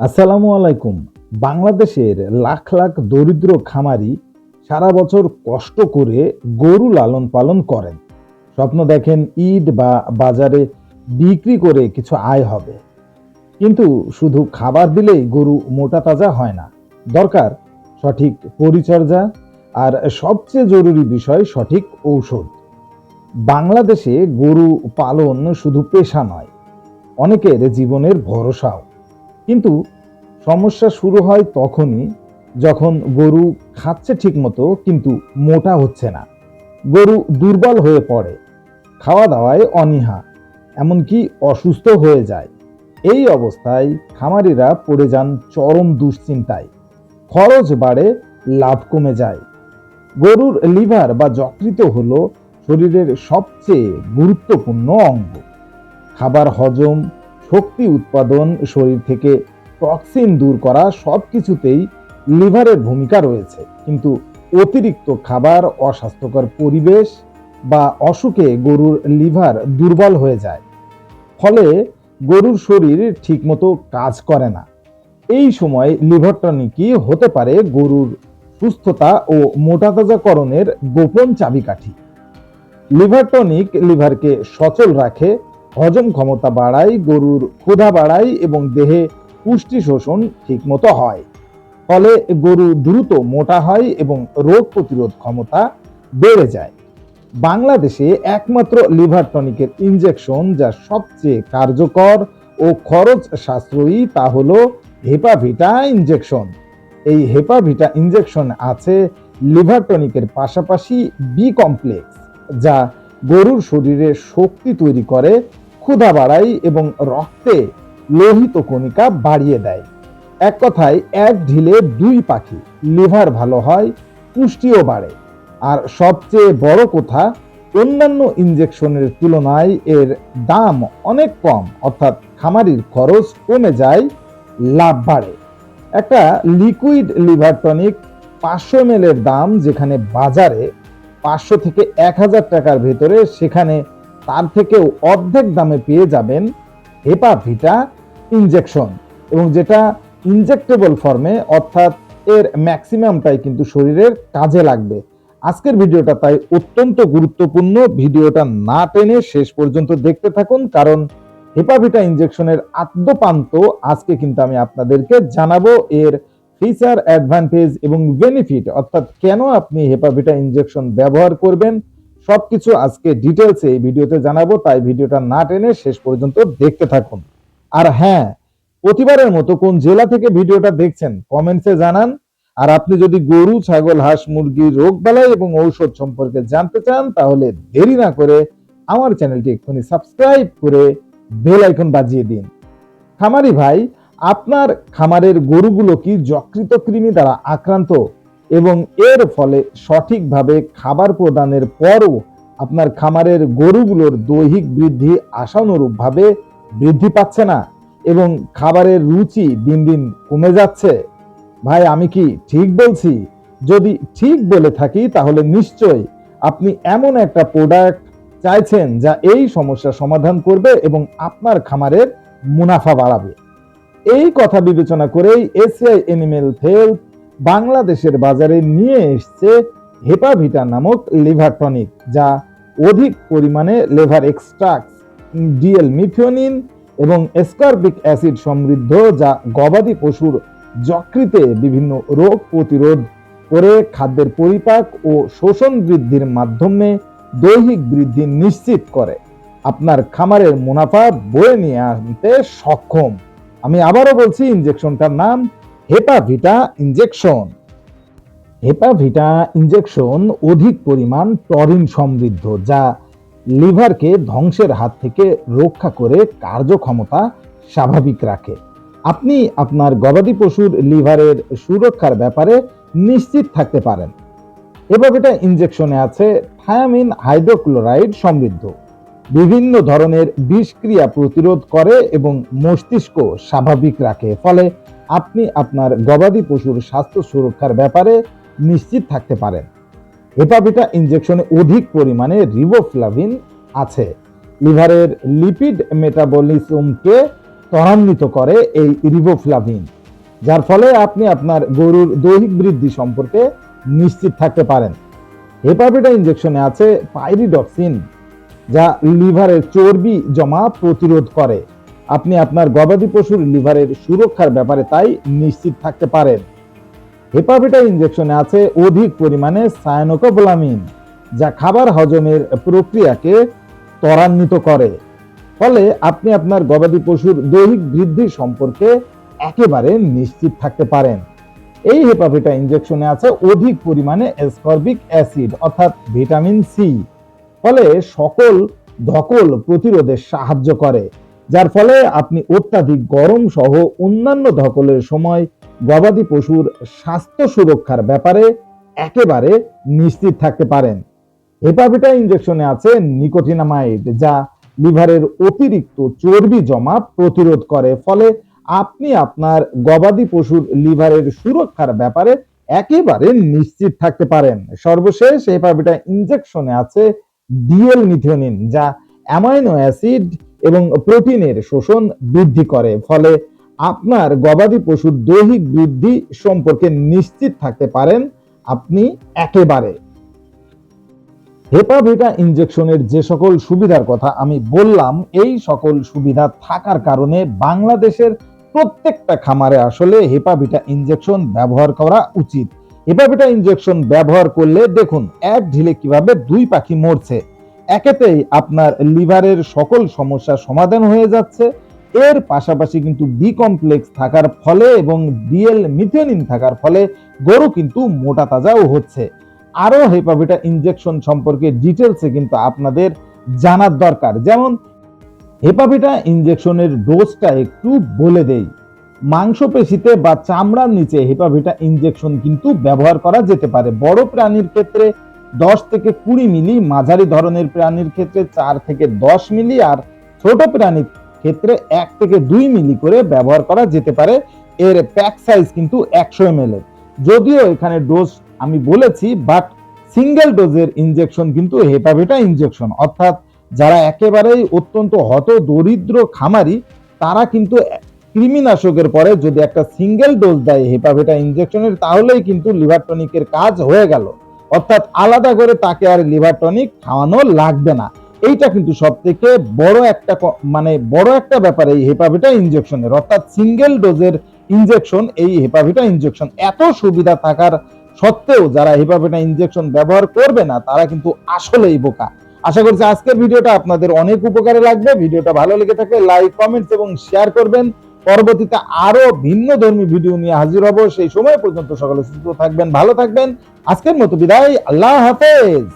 আসসালামু আলাইকুম। বাংলাদেশের লাখ লাখ দরিদ্র খামারি সারা বছর কষ্ট করে গরু লালন পালন করেন। স্বপ্ন দেখেন ঈদ বা বাজারে বিক্রি করে কিছু আয় হবে। কিন্তু শুধু খাবার দিলেই গরু মোটা তাজা হয় না। দরকার সঠিক পরিচর্যা আর সবচেয়ে জরুরি বিষয় সঠিক ঔষধ। বাংলাদেশে গরু পালন শুধু পেশা নয়, অনেকের জীবনের ভরসাও। কিন্তু সমস্যা শুরু হয় তখনই যখন গরু খাচ্ছে ঠিকমতো, কিন্তু মোটা হচ্ছে না। গরু দুর্বল হয়ে পড়ে খাওয়া দাওয়ায় অনীহা, এমনকি অসুস্থ হয়ে যায়। এই অবস্থায় খামারিরা পড়ে যান চরম দুশ্চিন্তায়। খরচ বাড়ে, লাভ কমে যায়। গরুর লিভার বা যকৃত হলো শরীরের সবচেয়ে গুরুত্বপূর্ণ অঙ্গ। খাবার হজম শক্তি উৎপাদন, শরীর থেকে টক্সিন দূর করা সব কিছুতেই লিভারের ভূমিকা রয়েছে। কিন্তু অতিরিক্ত খাবার, অস্বাস্থ্যকর পরিবেশ বা অসুখে গরুর লিভার দুর্বল হয়ে যায়। ফলে গরুর শরীর ঠিকমতো কাজ করে না। এই সময় লিভার টনিকই হতে পারে গরুর সুস্থতা ও মোটাতাজাকরণের গোপন চাবিকাঠি। লিভার টনিক লিভারকে সচল রাখে হজম ক্ষমতা বাড়ায়, গরুর ক্ষুধা বাড়ায় এবং দেহে পুষ্টি শোষণ ঠিকমতো হয়। ফলে গরু দ্রুত মোটা হয় এবং রোগ প্রতিরোধ ক্ষমতা বেড়ে যায়। বাংলাদেশে একমাত্র লিভার টনিকের ইনজেকশন যা সবচেয়ে কার্যকর ও খরচ সাশ্রয়ী তা হল হেপাভিটা ইনজেকশন। এই হেপাভিটা ইনজেকশন আছে লিভার টনিকের পাশাপাশি বি কমপ্লেক্স, যা গরুর শরীরে শক্তি তৈরি করে ক্ষুধা বাড়ায় এবং রক্তে লোহিত কণিকা বাড়িয়ে দেয়। এক কথায়, এক ঢিলে দুই পাখি, লিভার ভালো হয়, পুষ্টিও বাড়ে। আর সবচেয়ে বড় কথা, অন্যান্য ইনজেকশনের তুলনায় এর দাম অনেক কম, অর্থাৎ খামারির খরচ কমে যায়, লাভ বাড়ে। একটা লিকুইড লিভার টনিক পাঁচশো মেলের দাম যেখানে বাজারে পাঁচশো থেকে এক হাজার টাকার ভেতরে সেখানে তার থেকেও অর্ধেক দামে পেয়ে যাবেন হেপাভিটা ইনজেকশন এবং যেটা ইনজেক্টেবল ফর্মে, অর্থাৎ এর ম্যাক্সিমামটাই কিন্তু শরীরের কাজে লাগবে। আজকের ভিডিওটা তাই অত্যন্ত গুরুত্বপূর্ণ। ভিডিওটা না টেনে শেষ পর্যন্ত দেখতে থাকুন, কারণ হেপাভিটা ইনজেকশনের আদ্যপান্ত আজকে কিন্তু আমি আপনাদেরকে জানাব। এর ফিচার অ্যাডভান্টেজ এবং বেনিফিট, অর্থাৎ কেন আপনি হেপাভিটা ইনজেকশন ব্যবহার করবেন সবকিছু আজকে ডিটেলসে এই ভিডিওতে জানাব, তাই ভিডিওটা না টেনে শেষ পর্যন্ত দেখতে থাকুন। আর হ্যাঁ প্রতিবারের মতো কোন জেলা থেকে ভিডিওটা দেখছেন কমেন্টসে জানান। আর আপনি যদি গরু, ছাগল, হাঁস মুরগির রোগ বালাই এবং ঔষধ সম্পর্কে জানতে চান, তাহলে দেরি না করে আমার চ্যানেলটি এক্ষুনি সাবস্ক্রাইব করে বেল আইকন বাজিয়ে দিন। খামারি ভাই, আপনার খামারের গরুগুলো কি যকৃত কৃমি দ্বারা আক্রান্ত? এবং এর ফলে সঠিকভাবে খাবার প্রদানের পরও আপনার খামারের গরুগুলোর দৈহিক বৃদ্ধি আশানুরূপভাবে বৃদ্ধি পাচ্ছে না এবং খাবারের রুচি দিন দিন কমে যাচ্ছে। ভাই, আমি কি ঠিক বলছি? যদি ঠিক বলে থাকি, তাহলে নিশ্চয় আপনি এমন একটা প্রোডাক্ট চাইছেন যা এই সমস্যা সমাধান করবে এবং আপনার খামারের মুনাফা বাড়াবে। এই কথা বিবেচনা করেই এসিআই এনিমেল হেলথ বাংলাদেশের বাজারে নিয়ে এসছে হেপাভিটা নামক লিভার টনিক, যা অধিক পরিমাণে লেভার এক্সট্রাক্ট ডিএল মিথিওনিন এবং এসকার্বিক অ্যাসিড সমৃদ্ধ, যা গবাদি পশুর যকৃতে বিভিন্ন রোগ প্রতিরোধ করে খাদ্যের পরিপাক ও শোষণ বৃদ্ধির মাধ্যমে দৈহিক বৃদ্ধি নিশ্চিত করে। আপনার খামারের মুনাফা বয়ে নিয়ে আনতে সক্ষম। আমি আবারও বলছি ইনজেকশনটার নাম হেপাভিটা ইনজেকশন। হেপাভিটা ইনজেকশন অধিক পরিমাণ টরিন সমৃদ্ধ, যা লিভারকে ধ্বংসের হাত থেকে রক্ষা করে কার্যক্ষমতা স্বাভাবিক রাখে। আপনি আপনার গবাদি পশুর লিভারের সুরক্ষার ব্যাপারে নিশ্চিত থাকতে পারেন। হেপাভিটা ইনজেকশনে আছে থায়ামিন হাইড্রোক্লোরাইড সমৃদ্ধ। বিভিন্ন ধরনের বিষক্রিয়া প্রতিরোধ করে এবং মস্তিষ্ক স্বাভাবিক রাখে, ফলে আপনি আপনার গবাদি পশুর স্বাস্থ্য সুরক্ষার ব্যাপারে নিশ্চিত থাকতে পারেন। হেপাভিটা ইনজেকশনে অধিক পরিমাণে রিবোফ্লাভিন আছে। লিভারের লিপিড মেটাবলিজমকে ত্বরান্বিত করে এই রিবোফ্লাভিন, যার ফলে আপনি আপনার গরুর দৈহিক বৃদ্ধি সম্পর্কে নিশ্চিত থাকতে পারেন। হেপাভিটা ইনজেকশনে আছে পাইরিডক্সিন, যা লিভারের চর্বি জমা প্রতিরোধ করে। আপনি আপনার গবাদি পশুর লিভারের সুরক্ষার ব্যাপারে তাই নিশ্চিত থাকতে পারেন। হেপাভিটা ইনজেকশনে আছে অধিক পরিমাণে সায়ানোকোবোলামিন যা খাবার হজমের প্রক্রিয়াকে ত্বরান্বিত করে। ফলে আপনি আপনার গবাদি পশুর দৈহিক বৃদ্ধি সম্পর্কে একেবারে নিশ্চিত থাকতে পারেন। এই হেপাভিটা ইনজেকশনে আছে অধিক পরিমাণে এসকর্বিক অ্যাসিড, অর্থাৎ ভিটামিন সি, ফলে সকল ধকল প্রতিরোধে সাহায্য করে। যার ফলে আপনি অত্যাধিক গরম সহ অন্যান্য ধকলের সময় গবাদি পশুর স্বাস্থ্য সুরক্ষার ব্যাপারে একেবারে নিশ্চিত থাকতে পারেন। হেপাভিটা ইনজেকশনে আছে নিকোটিনামাইড, যা লিভারের অতিরিক্ত চর্বি জমা প্রতিরোধ করে। ফলে আপনি আপনার গবাদি পশুর লিভারের সুরক্ষার ব্যাপারে একেবারে নিশ্চিত থাকতে পারেন। সর্বশেষ হেপাভিটা ইনজেকশনে আছে ডিএল মিথিওনিন যা অ্যামাইনো অ্যাসিড এবং প্রোটিনের শোষণ বৃদ্ধি করে, ফলে আপনার গবাদি পশুর দৈহিক বৃদ্ধি সম্পর্কে নিশ্চিত থাকতে পারেন আপনি একেবারে। হেপাভিটা ইনজেকশনের যে সকল সুবিধার কথা আমি বললাম, এই সকল সুবিধা থাকার কারণে বাংলাদেশের প্রত্যেকটা খামারে আসলে হেপাভিটা ইনজেকশন ব্যবহার করা উচিত। হেপাভিটা ইনজেকশন ব্যবহার করলে দেখুন, এক ঢিলে কীভাবে দুই পাখি মরছে। একেতেই আপনার লিভারের সকল সমস্যার সমাধান হয়ে যাচ্ছে। এর পাশাপাশি কিন্তু বি কমপ্লেক্স থাকার ফলে এবং ডিএল মিথিওনিন থাকার ফলে গরু কিন্তু মোটা তাজাও হচ্ছে। আরও হেপাভিটা ইনজেকশন সম্পর্কে ডিটেলসে কিন্তু আপনাদের জানার দরকার। যেমন, হেপাভিটা ইনজেকশনের ডোজটা একটু বলে দেই। মাংসপেশিতে বা চামড়ার নিচে হেপাভিটা ইনজেকশন কিন্তু ব্যবহার করা যেতে পারে। বড় প্রাণীর ক্ষেত্রে দশ থেকে কুড়ি মিলি মাঝারি ধরনের প্রাণীর ক্ষেত্রে চার থেকে দশ মিলি আর ছোট প্রাণীর ক্ষেত্রে এক থেকে দুই মিলি করে ব্যবহার করা যেতে পারে। এর প্যাক সাইজ কিন্তু একশো এম এর। যদিও এখানে ডোজ আমি বলেছি বাট সিঙ্গেল ডোজের ইনজেকশন কিন্তু হেপাভিটা ইনজেকশন অর্থাৎ যারা একেবারেই অত্যন্ত হত দরিদ্র খামারি, তারা কিন্তু কৃমিনাশকের পরে যদি একটা সিঙ্গেল ডোজ দেয় হেপাভিটা ইনজেকশনের তাহলেই কিন্তু লিভার টনিকের কাজ হয়ে গেল। অর্থাৎ আলাদা করে তাকে আর লিভার টনিক খাওয়ানো লাগবে না। এইটা কিন্তু সব থেকে বড় একটা মানে বড় একটা ব্যাপার এই হেপাভিটা ইনজেকশনের অর্থাৎ সিঙ্গেল ডোজের ইনজেকশন এই হেপাভিটা ইনজেকশন এত সুবিধা থাকার সত্ত্বেও যারা হেপাভিটা ইনজেকশন ব্যবহার করবে না, তারা কিন্তু আসলেই বোকা। আশা করছি আজকের ভিডিওটা আপনাদের অনেক উপকারে লাগবে। ভিডিওটা ভালো লেগে থাকে লাইক কমেন্টস এবং শেয়ার করবেন। পরবর্তীতে আরও ভিন্ন ধর্মী ভিডিও নিয়ে হাজির হব। সেই সময় পর্যন্ত সকলে সুস্থ থাকবেন, ভালো থাকবেন। আজকের মতো বিদায়। আল্লাহ হাফেজ।